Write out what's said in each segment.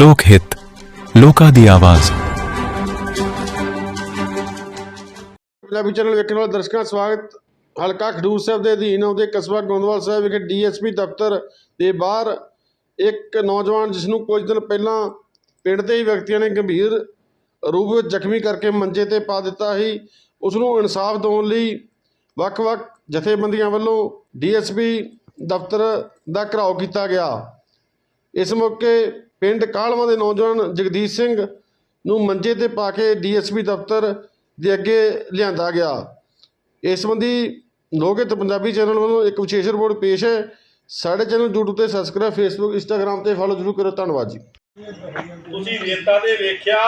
ਲੋਕ ਹਿੱਤ, ਲੋਕਾਂ ਦੀ ਆਵਾਜ਼। ਪੰਜਾਬੀ ਚੈਨਲ ਵੇਖਣ ਵਾਲੇ ਦਰਸ਼ਕਾਂ ਦਾ ਸਵਾਗਤ। ਹਲਕਾ ਖਡੂਰ ਸਾਹਿਬ ਦੇ ਅਧੀਨ ਆਉਂਦੇ ਕਸਬਾ ਗੋਂਦਵਾਲ ਸਾਹਿਬ ਵਿਖੇ ਡੀਐਸਪੀ ਦਫ਼ਤਰ ਦੇ ਬਾਹਰ ਇੱਕ ਨੌਜਵਾਨ ਜਿਸ ਨੂੰ ਕੁਝ ਦਿਨ ਪਹਿਲਾਂ ਪਿੰਡ ਦੇ ਹੀ ਵਿਅਕਤੀਆਂ ਨੇ ਗੰਭੀਰ ਰੂਪ ਵਿੱਚ ਜ਼ਖਮੀ ਕਰਕੇ ਮੰਜੇ ਤੇ ਪਾ ਦਿੱਤਾ ਸੀ। ਉਸ ਨੂੰ ਇਨਸਾਫ ਦਿਵਾਉਣ ਲਈ ਵੱਖ-ਵੱਖ ਜਥੇਬੰਦੀਆਂ ਵੱਲੋਂ ਡੀਐਸਪੀ ਦਫ਼ਤਰ ਦਾ ਘਿਰਾਓ ਕੀਤਾ ਗਿਆ। ਇਸ ਮੌਕੇ ਪਿੰਡ ਕਾਲਵਾ ਦੇ ਨੌਜਵਾਨ ਜਗਦੀਸ਼ ਸਿੰਘ ਨੂੰ ਮੰਜੇ ਤੇ ਪਾ ਕੇ ਡੀਐਸਪੀ ਦਫ਼ਤਰ ਦੇ ਅੱਗੇ ਲਿਆਂਦਾ ਗਿਆ। ਇਸ ਸੰਬੰਧੀ ਲੋਕ ਪੰਜਾਬੀ ਚੈਨਲ ਵੱਲੋਂ ਇੱਕ ਵਿਸ਼ੇਸ਼ ਰਿਪੋਰਟ ਪੇਸ਼ ਹੈ। ਸਾਡੇ ਚੈਨਲ YouTube ਤੇ ਸਬਸਕ੍ਰਾਈਬ Facebook, Instagram ਤੇ ਫੋਲੋ ਜ਼ਰੂਰ ਕਰੋ ਧੰਨਵਾਦ ਜੀ। ਤੁਸੀਂ ਰੇਤਾ ਦੇ ਵੇਖਿਆ?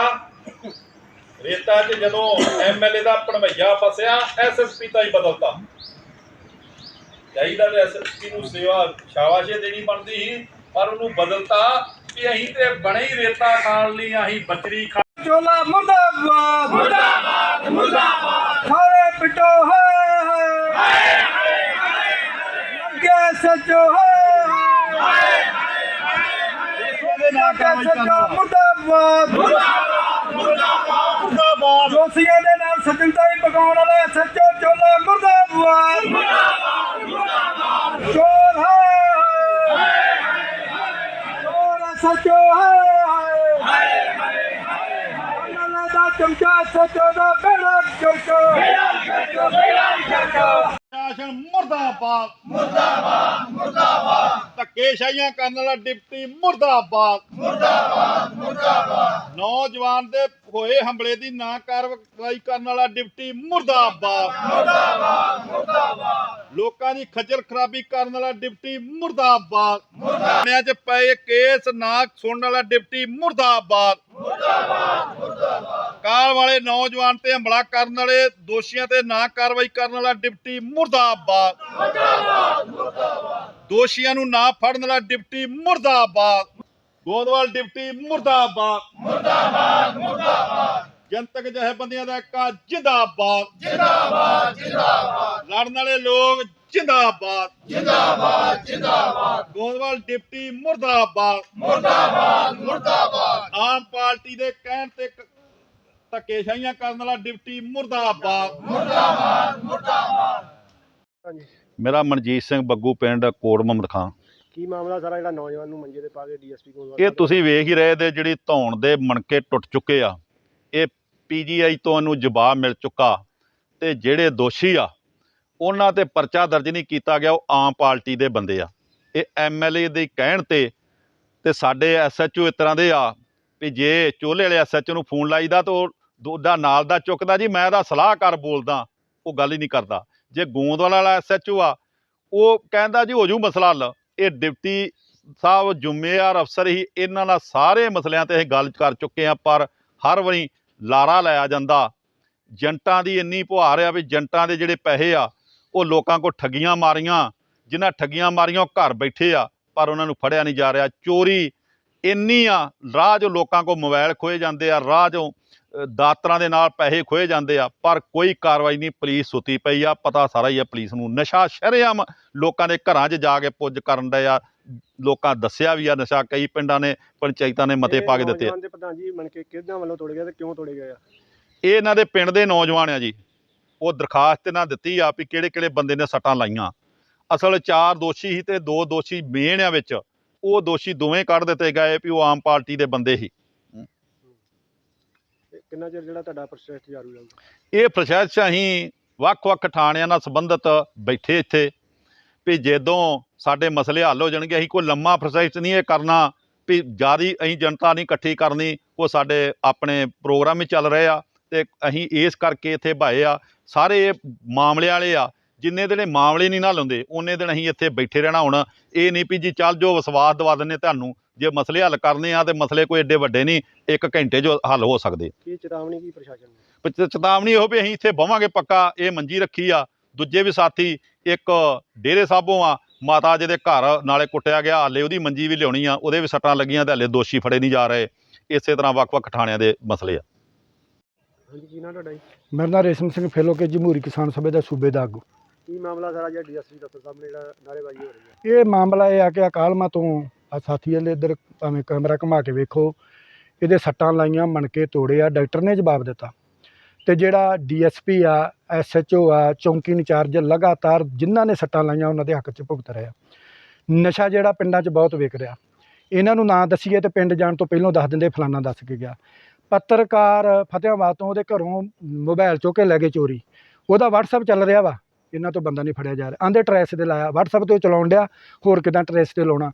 ਰੇਤਾ 'ਚ ਜਦੋਂ ਐਮਐਲਏ ਦਾ ਭਣਵਈਆ ਫਸਿਆ ਐਸਐਸਪੀ ਤਾਂ ਹੀ ਬਦਲਤਾ। ਚਾਹੀਦਾ ਤੇ ਐਸਐਸਪੀ ਨੂੰ ਸੇਵਾ, ਸ਼ਾਬਾਸ਼ੇ ਦੇਣੀ ਬਣਦੀ, ਪਰ ਉਹਨੂੰ ਬਦਲਤਾ ਕਿ ਅਸੀਂ ਤੇ ਬਣੇ ਹੀ ਰੇਤਾ ਖਾਣ ਲਈ ਅਸੀਂ ਬੱਚਰੀ ਖਾ ਚੋਲਾ ਮੁਰਦਾਬਾਦ। ਮੁਰਦਾਬਾਦ ਮੁਰਦਾਬਾਦ। ਸਾਰੇ ਪਿਟੋ ਹੈ ਹਾਏ। ਹਾਏ ਹਾਏ ਅੱਗੇ ਸੱਚੋ ਹਾਏ ਹਾਏ। ਹਾਏ ਮੁਰਦਾਬਾਦ। ਮੁਰਦਾਬਾਦ ਮੁਰਦਾਬਾਦ। ਦੋਸ਼ੀਆਂ ਦੇ ਨਾਲ ਸੱਜਣਤਾ ਹੀ ਪਕਾਉਣ ਵਾਲੇ ਸੱਚੋ ਚੋਲਾ ਮੁਰਦਾਬਾਦ। ਮੁਰਦਾਬਾਦ ਮੁਰਦਾਬਾਦ ਚੋਰ ਹੈ ਚੋਰ ਸੱਚੋ ਹੈ ਹਾਏ। ਉਹਨਾਂ ਦਾ ਚਮਚਾ ਸੱਚੋ ਦਾ ਬੇੜਾ ਚਮਚੋ। ਬੇੜਾ ਚਮਚੋ ਬੇੜਾ ਚਮਚੋ। ਸ਼ਾਸਨ ਮੁਰਦਾਬਾਦ। ਮੁਰਦਾਬਾਦ ਮੁਰਦਾਬਾਦ। ਧੱਕੇਸ਼ਾਹੀਆਂ ਕਰਨ ਵਾਲਾ ਡਿਪਟੀ ਮੁਰਦਾਬਾਦ। ਮੁਰਦਾਬਾਦ ਮੁਰਦਾਬਾਦ। ਨੌਜਵਾਨ ਦੇ ਹੋਏ ਹਮਲੇ ਦੀ ਨਾ ਕਾਰਵਾਈ ਕਰਨ ਵਾਲਾ ਡਿਪਟੀ ਮੁਰਦਾਬਾਦ। ਮੁਰਦਾਬਾਦ ਮੁਰਦਾਬਾਦ। ਲੋਕਾਂ ਦੀ ਖੱਜਲ ਖਰਾਬੀ ਕਰਨ ਵਾਲਾ ਡਿਪਟੀ ਮੁਰਦਾਬਾਦ। ਮੁਰਦਾਬਾਦ। ਚ ਪਏ ਕੇਸ ਨਾ ਸੁਣਨ ਵਾਲਾ ਡਿਪਟੀ ਮੁਰਦਾਬਾਦ। ਕਾਲ ਵਾਲੇ ਨੌਜਵਾਨ ਤੇ ਹਮਲਾ ਕਰਨ ਵਾਲੇ ਦੋਸ਼ੀਆਂ ਤੇ ਨਾ ਕਾਰਵਾਈ ਕਰਨ ਵਾਲਾ ਡਿਪਟੀ ਮੁਰਦਾਬਾਦ। ਦੋਸ਼ੀਆਂ ਨੂੰ ਨਾ ਫੜਨ ਵਾਲਾ ਡਿਪਟੀ ਮੁਰਦਾਬਾਦ। ਗੋਦਵਾਲ ਡਿਪਟੀ ਮੁਰਦਾਬਾਦ। ਮੁਰਦਾਬਾਦ ਮੁਰਦਾਬਾਦ। ਜਨਤਕ ਜਥੇਬੰਦੀਆਂ ਦਾ ਇੱਕ ਜਿੰਦਾਬਾਦ। ਜਿੰਦਾਬਾਦ ਜਿੰਦਾਬਾਦ। ਲੜਨ ਵਾਲੇ ਲੋਕ ਜਿੰਦਾਬਾਦ। ਜਿੰਦਾਬਾਦ ਜਿੰਦਾਬਾਦ। ਗੋਦਵਾਲ ਡਿਪਟੀ ਮੁਰਦਾਬਾਦ। ਮੁਰਦਾਬਾਦ ਮੁਰਦਾਬਾਦ। ਆਮ ਪਾਰਟੀ ਦੇ ਕਹਿਣ ਤੇ ਕ- ਧੱਕੇਸ਼ਾਹੀਆਂ ਕਰਨ ਵਾਲਾ ਡਿਪਟੀ ਮੁਰਦਾਬਾਦ। ਮੇਰਾ ਮਨਜੀਤ ਸਿੰਘ ਬੱਗੂ ਪਿੰਡ ਕੋਟ ਮੁਹੰਮਦ ਖਾਂ। ਕੀ ਮਾਮਲਾ ਸਾਰਾ ਜਿਹੜਾ ਨੌਜਵਾਨ ਨੂੰ ਮੰਜੇ ਤੇ ਪਾ ਕੇ ਡੀਐਸਪੀ ਕੋਲ ਇਹ ਤੁਸੀਂ ਵੇਖ ਹੀ ਰਹੇ ਦੇ ਜਿਹੜੀ ਧੌਣ ਦੇ ਮਣਕੇ ਟੁੱਟ ਚੁੱਕੇ ਆ। ਇਹ ਪੀਜੀਆਈ ਤੋਂ ਇਹਨੂੰ ਜਵਾਬ ਮਿਲ ਚੁੱਕਾ ਤੇ ਜਿਹੜੇ ਦੋਸ਼ੀ ਆ ਉਹਨਾਂ ਤੇ ਪਰਚਾ ਦਰਜ ਨਹੀਂ ਕੀਤਾ ਗਿਆ ਉਹ ਆਮ ਪਾਰਟੀ ਦੇ ਬੰਦੇ ਆ। ਇਹ ਐਮਐਲਏ ਦੇ ਕਹਿਣ ਤੇ ਤੇ ਸਾਡੇ ਐਸਐਚਓ ਇਸ ਤਰ੍ਹਾਂ ਦੇ ਆ ਵੀ ਜੇ ਚੋਲੇ ਵਾਲੇ ਐਸਐਚਓ ਨੂੰ ਫੋਨ ਲਾਈਦਾ ਤਾਂ ਉਹ ਦੋਦਾ ਨਾਲ ਦਾ ਚੁੱਕਦਾ ਜੀ ਮੈਂ ਤਾਂ ਸਲਾਹਕਾਰ ਬੋਲਦਾ ਉਹ ਗੱਲ ਹੀ ਨਹੀਂ ਕਰਦਾ। ਜੇ ਗੋਂਦਵਾਲ ਵਾਲਾ ਐਸਐਚਓ ਆ, ਉਹ ਕਹਿੰਦਾ ਜੀ ਹੋ ਜੂ ਮਸਲਾ ਹੱਲ। ਇਹ ਡਿਪਟੀ ਸਾਹਿਬ ਜ਼ਿੰਮੇਵਾਰ ਅਫਸਰ ਹੀ ਇਹਨਾਂ ਨਾਲ ਸਾਰੇ ਮਸਲਿਆਂ ਤੇ ਅਸੀਂ ਗੱਲ ਕਰ ਚੁੱਕੇ ਆ, ਪਰ ਹਰ ਵਾਰੀ ਲਾਰਾ ਲਾਇਆ ਜਾਂਦਾ। ਜੰਟਾਂ ਦੀ ਇੰਨੀ ਪੁਹਾਰ ਆ ਵੀ ਜੰਟਾਂ ਦੇ ਜਿਹੜੇ ਪੈਸੇ ਆ, ਉਹ ਲੋਕਾਂ ਕੋ ਠੱਗੀਆਂ ਮਾਰੀਆਂ, ਜਿਨ੍ਹਾਂ ਠੱਗੀਆਂ ਮਾਰੀਆਂ ਉਹ ਘਰ ਬੈਠੇ ਆ, ਪਰ ਉਹਨਾਂ ਨੂੰ ਫੜਿਆ ਨਹੀਂ ਜਾ ਰਿਹਾ। ਚੋਰੀ ਇੰਨੀ ਆ, ਰਾਹ ਜੋ ਲੋਕਾਂ ਕੋ ਮੋਬਾਈਲ ਖੋਏ ਜਾਂਦੇ ਆ, ਰਾਹ ਜੋ ਦਾਤਰਾਂ ਦੇ ਨਾਲ ਪੈਸੇ ਖੋਏ ਜਾਂਦੇ ਆ ਪਰ ਕੋਈ ਕਾਰਵਾਈ ਨਹੀਂ ਪੁਲਿਸ ਸੁੱਤੀ ਪਈ ਆ ਪਤਾ ਸਾਰਾ ਹੀ ਆ ਪੁਲਿਸ ਨੂੰ। ਨਸ਼ਾ ਸ਼ਰੇਆਮ ਲੋਕਾਂ ਦੇ ਘਰਾਂ 'ਚ ਜਾ ਕੇ ਪੁੱਜ ਕਰਨ ਦਾ ਆ। ਲੋਕਾਂ ਦੱਸਿਆ ਵੀ ਆ ਨਸ਼ਾ ਕਈ ਪਿੰਡਾਂ ਨੇ ਪੰਚਾਇਤਾਂ ਨੇ ਮਤੇ ਪਾ ਕੇ ਦਿੱਤੇ ਆ। ਨੌਜਵਾਨ ਦੇ ਪ੍ਰਧਾਨ ਜੀ ਬਣ ਕੇ ਕਿਹਨਾਂ ਵੱਲੋਂ ਤੋੜੇ ਗਏ ਤੇ ਕਿਉਂ ਤੋੜੇ ਗਏ ਆ? ਇਹ ਇਹਨਾਂ ਦੇ ਪਿੰਡ ਦੇ ਨੌਜਵਾਨ ਆ ਜੀ। ਉਹ ਦਰਖਾਸਤ ਇਹਨਾਂ ਦਿੱਤੀ ਆ ਵੀ ਕਿਹੜੇ ਕਿਹੜੇ ਬੰਦੇ ਨੇ ਸੱਟਾਂ ਲਾਈਆਂ। ਅਸਲ ਚਾਰ ਦੋਸ਼ੀ ਸੀ ਤੇ ਦੋ ਦੋਸ਼ੀ ਮੇਨ ਆ ਵਿੱਚ। ਉਹ ਦੋਸ਼ੀ ਦੋਵੇਂ ਕੱਢ ਦਿੱਤੇ ਗਏ ਵੀ ਉਹ ਆਮ ਪਾਰਟੀ ਦੇ ਬੰਦੇ ਸੀ। ਕਿੰਨਾ ਚਿਰ ਜਿਹੜਾ ਤੁਹਾਡਾ ਪ੍ਰੋਸੈਸ ਜਾਰੂ ਰਹੂਗਾ? ਇਹ ਪ੍ਰੋਸੈਸ 'ਚ ਅਸੀਂ ਵੱਖ-ਵੱਖ ਥਾਣਿਆਂ ਨਾਲ ਸੰਬੰਧਿਤ ਬੈਠੇ ਇੱਥੇ ਵੀ ਜਦੋਂ ਸਾਡੇ ਮਸਲੇ ਹੱਲ ਹੋ ਜਾਣਗੇ, ਅਸੀਂ ਕੋਈ ਲੰਮਾ ਪ੍ਰੋਸੈਸ ਨਹੀਂ ਇਹ ਕਰਨਾ ਵੀ ਜਿਆਦੀ ਅਸੀਂ ਜਨਤਾ ਨਹੀਂ ਇਕੱਠੀ ਕਰਨੀ, ਉਹ ਸਾਡੇ ਆਪਣੇ ਪ੍ਰੋਗਰਾਮ ਹੀ ਚੱਲ ਰਹੇ ਆ ਤੇ ਅਸੀਂ ਇਸ ਕਰਕੇ ਇੱਥੇ ਭਾਏ ਆ। ਸਾਰੇ ਇਹ ਮਾਮਲੇ ਵਾਲੇ ਆ ਜਿੰਨੇ ਦਿਨ ਇਹ ਮਾਮਲੇ ਨਹੀਂ ਨਾ ਲਾਉਂਦੇ ਉਹਨੇ ਦਿਨ ਅਸੀਂ ਇੱਥੇ ਬੈਠੇ ਰਹਿਣਾ ਹੁਣ। ਇਹ ਨਹੀਂ ਵੀ ਜੀ ਚੱਲ ਜੋ ਵਿਸ਼ਵਾਸ ਦਵਾ ਦਿੰਨੇ ਤੁਹਾਨੂੰ ਜੇ ਮਸਲੇ ਹੱਲ ਕਰਨੇ ਆ ਤੇ ਮਸਲੇ ਕੋਈ ਏਡੇ ਵੱਡੇ ਨਹੀਂ ਇੱਕ ਘੰਟੇ 'ਚ ਹੱਲ ਹੋ ਸਕਦੇ। ਕੀ ਚੇਤਾਵਨੀ ਕੀ ਪ੍ਰਸ਼ਾਸਨ ਨੂੰ? ਚੇਤਾਵਨੀ ਇਹੋ ਵੀ ਅਸੀਂ ਇੱਥੇ ਬਵਾਂਗੇ ਪੱਕਾ ਇਹ ਮੰਜੀ ਰੱਖੀ ਆ। ਦੂਜੇ ਵੀ ਸਾਥੀ ਇੱਕ ਡੇਰੇ ਸਾਹਿਬੋਂ ਆ ਮਾਤਾ ਜੀ ਦੇ ਘਰ ਨਾਲੇ ਕੁੱਟਿਆ ਗਿਆ ਹਾਲੇ ਉਹਦੀ ਮੰਜੀ ਵੀ ਲਿਆਉਣੀ ਆ ਉਹਦੇ ਵੀ ਸੱਟਾਂ ਲੱਗੀਆਂ ਤੇ ਹਾਲੇ ਦੋਸ਼ੀ ਫੜੇ ਨਹੀਂ ਜਾ ਰਹੇ। ਇਸੇ ਤਰ੍ਹਾਂ ਵੱਖ-ਵੱਖ ਥਾਣਿਆਂ ਦੇ ਮਸਲੇ ਆ। ਹਾਂਜੀ ਕੀ ਨਾਂ ਤੁਹਾਡਾ ਜੀ? ਮੇਰਾ ਨਾਮ ਰੇਸ਼ਮ ਸਿੰਘ ਫੇਲੋ ਕੇ ਜਮਹੂਰੀ ਕਿਸਾਨ ਸਭਾ ਦਾ ਸੂਬੇ ਦਾ ਆਗੂ। ਕੀ ਮਾਮਲਾ ਸਾਰਾ ਜਿਹੜਾ ਡੀਐਸਪੀ ਦਫ਼ਤਰ ਸਾਹਮਣੇ ਜਿਹੜਾ ਨਾਰੇਬਾਜ਼ੀ ਹੋ ਰਹੀ ਹੈ? ਇਹ ਮਾਮਲਾ ਇਹ ਆ ਕਿ ਅਕਾਲਮਾ ਤੋਂ ਆ ਸਾਥੀ ਵਾਲੇ ਇੱਧਰ ਭਾਵੇਂ ਕੈਮਰਾ ਘੁਮਾ ਕੇ ਵੇਖੋ, ਇਹਦੇ ਸੱਟਾਂ ਲਾਈਆਂ, ਮਣਕੇ ਤੋੜੇ ਆ, ਡਾਕਟਰ ਨੇ ਜਵਾਬ ਦਿੱਤਾ। ਤੇ ਜਿਹੜਾ ਡੀਐਸਪੀ ਆ, ਐਸਐਚਓ ਆ, ਚੌਂਕੀ ਇੰਚਾਰਜ ਲਗਾਤਾਰ ਜਿਨ੍ਹਾਂ ਨੇ ਸੱਟਾਂ ਲਾਈਆਂ, ਉਹਨਾਂ ਦੇ ਹੱਕ 'ਚ ਭੁਗਤ ਰਿਹਾ ਨਸ਼ਾ ਜਿਹੜਾ ਪਿੰਡਾਂ 'ਚ ਬਹੁਤ ਵਿਕ ਰਿਹਾ। ਇਹਨਾਂ ਨੂੰ ਨਾ ਦੱਸੀਏ ਤੇ ਪਿੰਡ ਜਾਣ ਤੋਂ ਪਹਿਲਾਂ ਦੱਸ ਦਿੰਦੇ, ਫਲਾਨਾ ਦੱਸ ਕੇ ਗਿਆ। ਪੱਤਰਕਾਰ ਫਤਿਆਬਾਦ ਤੋਂ ਉਹਦੇ ਘਰੋਂ ਮੋਬਾਈਲ ਚੁੱਕ ਕੇ ਲੈ ਗਏ ਚੋਰੀ। ਉਹਦਾ WhatsApp ਚੱਲ ਰਿਹਾ ਵਾ। ਇਹਨਾਂ ਤੋਂ ਬੰਦਾ ਨਹੀਂ ਫੜਿਆ ਜਾ ਰਿਹਾ। ਆਂਦੇ ਟਰੈਸ ਤੇ ਲਾਇਆ, WhatsApp ਤੇ ਚਲਾਉਣ ਡਿਆ, ਹੋਰ ਕਿਦਾਂ ਟਰੈਸ ਤੇ ਲਾਉਣਾ।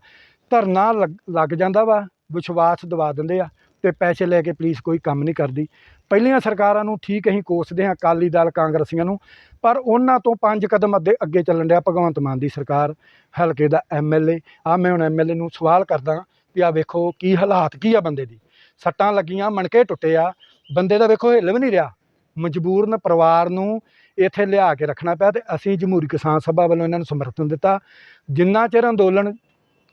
ਧਰਨਾ ਲੱਗ- ਲੱਗ ਜਾਂਦਾ ਵਾ, ਵਿਸ਼ਵਾਸ ਦਵਾ ਦਿੰਦੇ ਆ ਤੇ ਪੈਸੇ ਲੈ ਕੇ ਪੁਲਿਸ ਕੋਈ ਕੰਮ ਨਹੀਂ ਕਰਦੀ। ਪਹਿਲੀਆਂ ਸਰਕਾਰਾਂ ਨੂੰ ਠੀਕ ਅਸੀਂ ਕੋਸਦੇ ਹਾਂ, ਅਕਾਲੀ ਦਲ, ਕਾਂਗਰਸੀਆਂ ਨੂੰ, ਪਰ ਉਹਨਾਂ ਤੋਂ ਪੰਜ ਕਦਮ ਅੱਗੇ ਅੱਗੇ ਚੱਲਣ ਡਿਆ ਭਗਵੰਤ ਮਾਨ ਦੀ ਸਰਕਾਰ, ਹਲਕੇ ਦਾ ਐਮਐਲਏ ਆ ਮੈਂ ਹੁਣ ਐਮਐਲਏ ਨੂੰ ਸਵਾਲ ਕਰਦਾ ਵੀ ਆ ਵੇਖੋ ਕੀ ਹਾਲਾਤ, ਕੀ ਆ ਬੰਦੇ ਦੀ। ਸੱਟਾਂ ਲੱਗੀਆਂ, ਮਣਕੇ ਟੁੱਟੇ ਆ, ਬੰਦੇ ਦਾ ਵੇਖੋ ਹਿੱਲ ਵੀ ਨਹੀਂ ਰਿਹਾ। ਮਜਬੂਰਨ ਪਰਿਵਾਰ ਨੂੰ ਇੱਥੇ ਲਿਆ ਕੇ ਰੱਖਣਾ ਪਿਆ ਤੇ ਅਸੀਂ ਜਮਹੂਰੀ ਕਿਸਾਨ ਸਭਾ ਵੱਲੋਂ ਇਹਨਾਂ ਨੂੰ ਸਮਰਥਨ ਦਿੱਤਾ। ਜਿੰਨਾ ਚਿਰ ਅੰਦੋਲਨ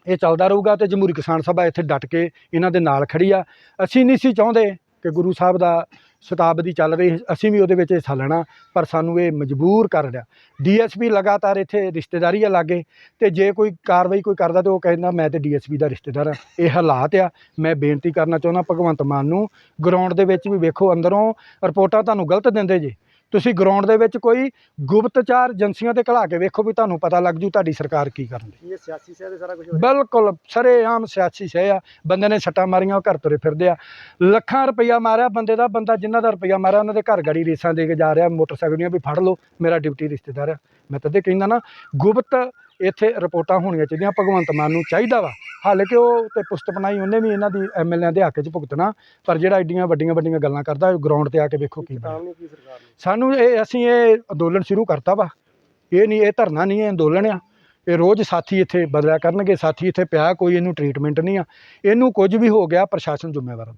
ਇਹ ਚੱਲਦਾ ਰਹੂਗਾ ਤੇ ਜਮਹੂਰੀ ਕਿਸਾਨ ਸਭਾ ਇੱਥੇ ਡਟ ਕੇ ਇਹਨਾਂ ਦੇ ਨਾਲ ਖੜੀ ਆ, ਅਸੀਂ ਨਹੀਂ ਸੀ ਚਾਹੁੰਦੇ ਕਿ ਗੁਰੂ ਸਾਹਿਬ ਦਾ ਸ਼ਤਾਬਦੀ ਚੱਲ ਰਹੀ, ਅਸੀਂ ਵੀ ਉਹਦੇ ਵਿੱਚ ਹਿੱਸਾ ਲੈਣਾ, ਪਰ ਸਾਨੂੰ ਇਹ ਮਜਬੂਰ ਕਰ ਰਿਹਾ। ਡੀਐਸਪੀ ਲਗਾਤਾਰ ਇੱਥੇ ਰਿਸ਼ਤੇਦਾਰੀ ਆ ਲਾਗੇ ਤੇ ਜੇ ਕੋਈ ਕਾਰਵਾਈ ਕੋਈ ਕਰਦਾ ਤੇ ਉਹ ਕਹਿੰਦਾ, ਮੈਂ ਤੇ ਡੀਐਸਪੀ ਦਾ ਰਿਸ਼ਤੇਦਾਰ ਆ ਇਹ ਹਾਲਾਤ ਆ। ਮੈਂ ਬੇਨਤੀ ਕਰਨਾ ਚਾਹੁੰਦਾ ਭਗਵੰਤ ਮਾਨ ਨੂੰ, ਗਰਾਊਂਡ ਦੇ ਵਿੱਚ ਵੀ ਵੇਖੋ ਅੰਦਰੋਂ ਰਿਪੋਰਟਾਂ ਤੁਹਾਨੂੰ ਗਲਤ ਦਿੰਦੇ ਜੇ। ਤੁਸੀਂ ਗਰਾਊਂਡ ਦੇ ਵਿੱਚ ਕੋਈ ਗੁਪਤਚਾਰ ਏਜੰਸੀਆਂ ਤੇ ਘਲਾ ਕੇ ਵੇਖੋ ਵੀ ਤੁਹਾਨੂੰ ਪਤਾ ਲੱਗ ਜੂ ਤੁਹਾਡੀ ਸਰਕਾਰ ਕੀ ਕਰਨ ਦੀ ਇਹ ਸਿਆਸੀ ਸਹਿ ਦੇ ਸਾਰਾ ਕੁਝ ਬਿਲਕੁਲ ਸਰੇਆਮ ਸਿਆਸੀ ਸਹਿ ਆ। ਬੰਦੇ ਨੇ ਸੱਟਾਂ ਮਾਰੀਆਂ ਉਹ ਘਰ ਤੁਰੇ ਫਿਰਦੇ ਆ। ਲੱਖਾਂ ਰੁਪਈਆ ਮਾਰਿਆ ਬੰਦੇ ਦਾ ਬੰਦਾ ਜਿਨ੍ਹਾਂ ਦਾ ਰੁਪਈਆ ਮਾਰਿਆ ਉਹਨਾਂ ਦੇ ਘਰ ਗਾੜੀ ਰੇਸਾਂ ਦੇ ਕੇ ਜਾ ਰਿਹਾ ਮੋਟਰਸਾਈਕਲ ਦੀਆਂ ਵੀ ਫੜ ਲਓ ਮੇਰਾ ਡਿਊਟੀ ਰਿਸ਼ਤੇਦਾਰ ਆ। ਮੈਂ ਤਦੇ ਕਹਿੰਦਾ ਨਾ ਗੁਪਤ ਇੱਥੇ ਰਿਪੋਰਟਾਂ ਹੋਣੀਆਂ ਚਾਹੀਦੀਆਂ ਭਗਵੰਤ ਮਾਨ ਨੂੰ ਚਾਹੀਦਾ ਵਾ। ਹਾਲਾਂਕਿ ਉਹ ਤੇ ਪੁਸਤ ਬਣਾਈ ਉਹਨੇ ਵੀ ਇਹਨਾਂ ਦੀ ਐਮਐਲਏ ਦੇ ਹੱਕ 'ਚ ਭੁਗਤਣਾ ਪਰ ਜਿਹੜਾ ਐਡੀਆਂ ਵੱਡੀਆਂ ਵੱਡੀਆਂ ਗੱਲਾਂ ਕਰਦਾ ਗਰਾਊਂਡ ਤੇ ਆ ਕੇ ਵੇਖੋ ਕੀ ਨੇ? ਸਾਨੂੰ ਇਹ ਅਸੀਂ ਇਹ ਅੰਦੋਲਨ ਸ਼ੁਰੂ ਕਰਤਾ ਵਾ। ਇਹ ਨਹੀਂ ਇਹ ਧਰਨਾ ਨਹੀਂ ਇਹ ਅੰਦੋਲਨ ਆ। ਇਹ ਰੋਜ਼ ਸਾਥੀ ਇੱਥੇ ਬਦਲਿਆ ਕਰਨਗੇ ਸਾਥੀ ਇੱਥੇ ਪਿਆ ਕੋਈ ਇਹਨੂੰ ਟ੍ਰੀਟਮੈਂਟ ਨਹੀਂ ਆ। ਇਹਨੂੰ ਕੁਝ ਵੀ ਹੋ ਗਿਆ ਪ੍ਰਸ਼ਾਸਨ ਜ਼ਿੰਮੇਵਾਰ ਆ।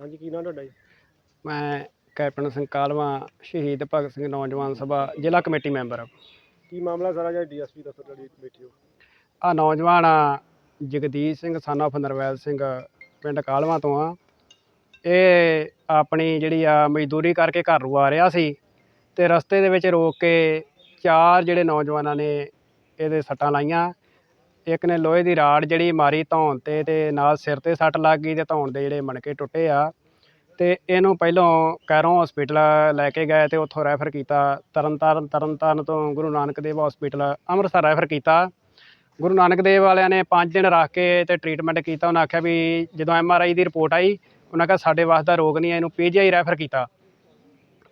ਹਾਂਜੀ ਕੀ ਨਾਂ ਤੁਹਾਡਾ ਜੀ? ਮੈਂ ਕੈਪਟਨ ਸਿੰਘ ਕਾਲਵਾ ਸ਼ਹੀਦ ਭਗਤ ਸਿੰਘ ਨੌਜਵਾਨ ਸਭਾ ਜ਼ਿਲ੍ਹਾ ਕਮੇਟੀ ਮੈਂਬਰ ਕੀ ਮਾਮਲਾ ਸਾਰਾ ਜਿਹੜਾ ਡੀਐਸਪੀ ਦਫ਼ਤਰ ਜਿਹੜੀ ਬੈਠੀ ਹੋ ਆ ਨੌਜਵਾਨ ਆ, ਜਗਦੀਸ਼ ਸਿੰਘ, son of ਨਰਵੈਲ ਸਿੰਘ, ਪਿੰਡ ਕਾਲਵਾ ਤੋਂ ਆ। ਇਹ ਆਪਣੀ ਜਿਹੜੀ ਆ ਮਜ਼ਦੂਰੀ ਕਰਕੇ ਘਰ ਨੂੰ ਆ ਰਿਹਾ ਸੀ ਤੇ ਰਸਤੇ ਦੇ ਵਿੱਚ ਰੋਕ ਕੇ ਚਾਰ ਜਿਹੜੇ ਨੌਜਵਾਨਾਂ ਨੇ ਇਹਦੇ ਸੱਟਾਂ ਲਾਈਆਂ। ਇੱਕ ਨੇ ਲੋਹੇ ਦੀ ਰਾੜ ਜਿਹੜੀ ਮਾਰੀ ਧੌਣ ਤੇ ਤੇ ਨਾਲ ਸਿਰ ਤੇ ਸੱਟ ਲੱਗ ਗਈ ਤੇ ਧੌਣ ਦੇ ਜਿਹੜੇ ਮਣਕੇ ਟੁੱਟੇ ਆ। ਤੇ ਇਹਨੂੰ ਪਹਿਲੋਂ ਕੈਰੋਂ ਹਸਪੀਟਲ ਲੈ ਕੇ ਗਏ ਤੇ ਉੱਥੋਂ ਰੈਫਰ ਕੀਤਾ। ਤਰਨਤਾਰਨ ਤਰਨਤਾਰਨ ਤੋਂ ਗੁਰੂ ਨਾਨਕ ਦੇਵ ਹਸਪੀਟਲ ਅੰਮ੍ਰਿਤਸਰ ਰੈਫਰ ਕੀਤਾ। ਗੁਰੂ ਨਾਨਕ ਦੇਵ ਵਾਲਿਆਂ ਨੇ 5 ਦਿਨ ਰੱਖ ਕੇ ਤੇ ਟ੍ਰੀਟਮੈਂਟ ਕੀਤਾ। ਉਹਨਾਂ ਆਖਿਆ ਵੀ ਜਦੋਂ ਐਮ ਆਰ ਆਈ ਦੀ ਰਿਪੋਰਟ ਆਈ, ਉਹਨਾਂ ਕਿਹਾ ਸਾਡੇ ਵਾਸਤੇ ਦਾ ਰੋਗ ਨਹੀਂ ਹੈ ਇਹਨੂੰ ਪੀਜੀਆਈ ਰੈਫਰ ਕੀਤਾ।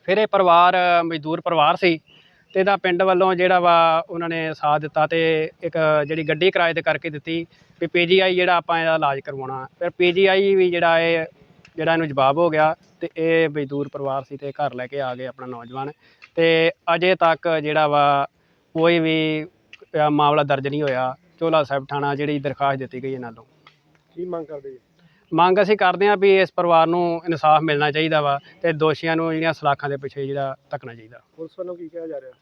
ਫਿਰ ਇਹ ਪਰਿਵਾਰ, ਮਜ਼ਦੂਰ ਪਰਿਵਾਰ ਸੀ ਤੇ ਇਹਦਾ ਪਿੰਡ ਵੱਲੋਂ ਜਿਹੜਾ ਵਾ ਉਹਨਾਂ ਨੇ ਸਾਥ ਦਿੱਤਾ ਤੇ ਇੱਕ ਜਿਹੜੀ ਗੱਡੀ ਕਿਰਾਏ ਤੇ ਕਰਕੇ ਦਿੱਤੀ ਵੀ ਪੀਜੀਆਈ ਜਿਹੜਾ ਆਪਾਂ ਇਹਦਾ ਇਲਾਜ ਕਰਵਾਉਣਾ। ਫਿਰ ਪੀਜੀਆਈ ਵੀ ਜਿਹੜਾ ਇਹ ਜਿਹੜਾ ਇਹਨੂੰ ਜਵਾਬ ਹੋ ਗਿਆ ਤੇ ਇਹ ਮਜ਼ਦੂਰ ਪਰਿਵਾਰ ਸੀ ਤੇ ਘਰ ਲੈ ਕੇ ਆ ਗਏ ਆਪਣਾ ਨੌਜਵਾਨ। ਤੇ ਅਜੇ ਤੱਕ ਜਿਹੜਾ ਵਾ ਕੋਈ ਵੀ ਅ, ਮਾਮਲਾ ਦਰਜ ਨਹੀਂ ਹੋਇਆ। ਚੋਲਾ ਸਾਹਿਬ ਥਾਣਾ ਜਿਹੜੀ ਦਰਖਾਸਤ ਦਿੱਤੀ ਗਈ ਇਹਨਾਂ ਨੂੰ ਕੀ ਮੰਗ ਕਰਦੇ ਜੀ? ਮੰਗ ਅਸੀਂ ਕਰਦੇ ਹਾਂ ਵੀ ਇਸ ਪਰਿਵਾਰ ਨੂੰ ਇਨਸਾਫ ਮਿਲਣਾ ਚਾਹੀਦਾ ਵਾ ਤੇ ਦੋਸ਼ੀਆਂ ਨੂੰ ਜਿਹੜੀਆਂ ਸਲਾਖਾਂ ਦੇ ਪਿੱਛੇ ਜਿਹੜਾ ਧੱਕਣਾ ਚਾਹੀਦਾ। ਪੁਲਿਸ ਵੱਲੋਂ ਕੀ ਕਿਹਾ ਜਾ ਰਿਹਾ?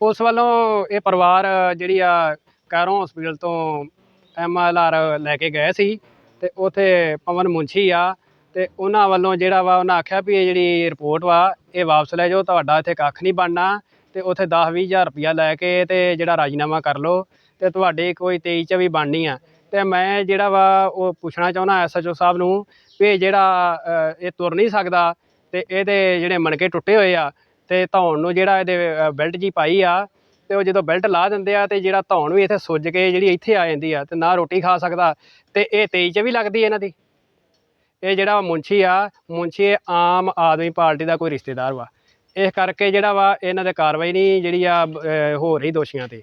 ਪੁਲਿਸ ਵੱਲੋਂ ਇਹ ਪਰਿਵਾਰ ਜਿਹੜੀ ਆ ਕੈਰੋਂ ਹਸਪੀਟਲ ਤੋਂ ਐਮਐਲਆਰ ਲੈ ਕੇ ਗਏ ਸੀ ਤੇ ਉਥੇ ਪਵਨ ਮੁੰਸ਼ੀ ਆ ਤੇ ਉਹਨਾਂ ਵੱਲੋਂ ਜਿਹੜਾ ਵਾ ਉਹਨਾਂ ਆਖਿਆ ਵੀ ਇਹ ਜਿਹੜੀ ਰਿਪੋਰਟ ਵਾ, ਇਹ ਵਾਪਸ ਲੈ ਜਾਓ, ਤੁਹਾਡਾ ਇੱਥੇ ਕੱਖ ਨਹੀਂ ਬਣਨਾ ਤੇ ਉਥੇ 10 ਹਜ਼ਾਰ ਰੁਪਇਆ ਲੈ ਕੇ ਤੇ ਜਿਹੜਾ ਰਾਜੀਨਾਮਾ ਕਰ ਲਓ ਤੇ ਤੁਹਾਡੀ ਕੋਈ 23 ਚ ਵੀ ਬਣਨੀ ਆ। ਤੇ ਮੈਂ ਜਿਹੜਾ ਵਾ ਉਹ ਪੁੱਛਣਾ ਚਾਹੁੰਦਾ ਐਸਐਚਓ ਸਾਹਿਬ ਨੂੰ ਵੀ ਇਹ ਜਿਹੜਾ ਇਹ ਤੁਰ ਨਹੀਂ ਸਕਦਾ ਤੇ ਇਹਦੇ ਜਿਹੜੇ ਮਣਕੇ ਟੁੱਟੇ ਹੋਏ ਆ ਤੇ ਧੌਣ ਨੂੰ ਜਿਹੜਾ ਇਹਦੇ ਬੈਲਟ ਜੀ ਪਾਈ ਆ ਤੇ ਉਹ ਜਦੋਂ ਬੈਲਟ ਲਾ ਦਿੰਦੇ ਆ ਤੇ ਜਿਹੜਾ ਧੌਣ ਵੀ ਇੱਥੇ ਸੁੱਜ ਕੇ ਜਿਹੜੀ ਇੱਥੇ ਆ ਜਾਂਦੀ ਆ ਤੇ ਨਾ ਰੋਟੀ ਖਾ ਸਕਦਾ ਤੇ ਇਹ 23 ਚ ਵੀ ਲੱਗਦੀ ਇਹਨਾਂ ਦੀ? ਇਹ ਜਿਹੜਾ ਮੁੰਸ਼ੀ ਆ ਮੁੰਸ਼ੀ ਇਹ ਆਮ ਆਦਮੀ ਪਾਰਟੀ ਦਾ ਕੋਈ ਰਿਸ਼ਤੇਦਾਰ ਵਾ। ਇਸ ਕਰਕੇ ਜਿਹੜਾ ਵਾ ਇਹਨਾਂ 'ਤੇ ਕਾਰਵਾਈ ਨਹੀਂ ਜਿਹੜੀ ਆ ਅ, ਹੋ ਰਹੀ ਦੋਸ਼ੀਆਂ ਤੇ।